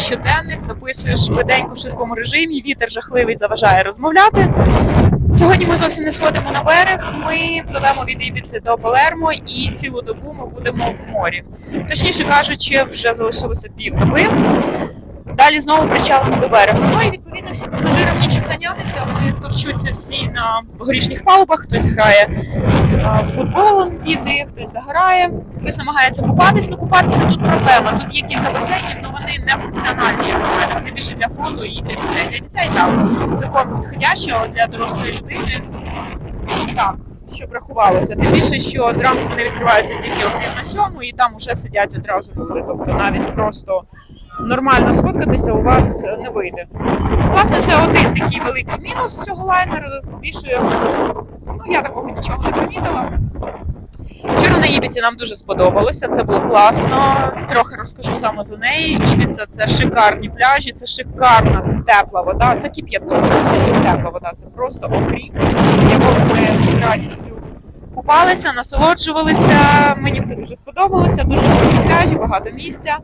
щоденник, записую швиденько в швидкому режимі. Вітер жахливий заважає розмовляти. Сьогодні ми зовсім не сходимо на берег. Ми пливемо від Ібіці до Палермо і цілу добу ми будемо в морі. Точніше кажучи, вже залишилося півдоби. Далі знову причалимо до берега. Ну і відповідно всі пасажирам нічим зайнятися. Вони торчуться всі на горішніх палубах, хтось грає в футбол, діти, хтось загорає, хтось намагається купатись. Ну купатися тут проблема. Тут є кілька басейнів, але вони не функціональні, як мене. Вони більше для фото і для дітей. Для дітей так цілком підходяще, а для дорослої людини так. Щоб рахувалося, тим більше, що зранку вони відкриваються тільки о пів на сьому, і там уже сидять одразу люди. Тобто навіть просто нормально сфоткатися у вас не вийде. Власне, це один такий великий мінус цього лайнеру. Більше ну я такого нічого не помітила. Ібіці нам дуже сподобалося, це було класно. Трохи розкажу саме за неї. Ібіца це шикарні пляжі, це шикарна тепла вода. Це кип'яток, це не тепла вода, це просто окріп, в якому ми з радістю купалися, насолоджувалися. Мені все дуже сподобалося. Дуже широкі пляжі, багато місця.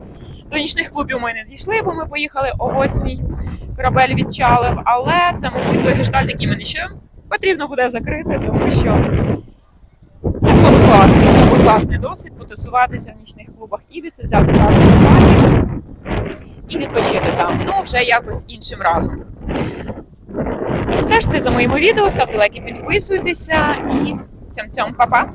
До нічних клубів ми не дійшли, бо ми поїхали о 8 корабель відчалив. Але це, мабуть, той гештальт, який мені ще потрібно буде закрити, тому що це було б класно. Це був би класний досвід потусуватися в нічних клубах Ібіці, взяти класну компанію і відпочити там. Ну, вже якось іншим разом. Стежте за моїми відео, ставте лайки, підписуйтеся і цям-цям, па-па!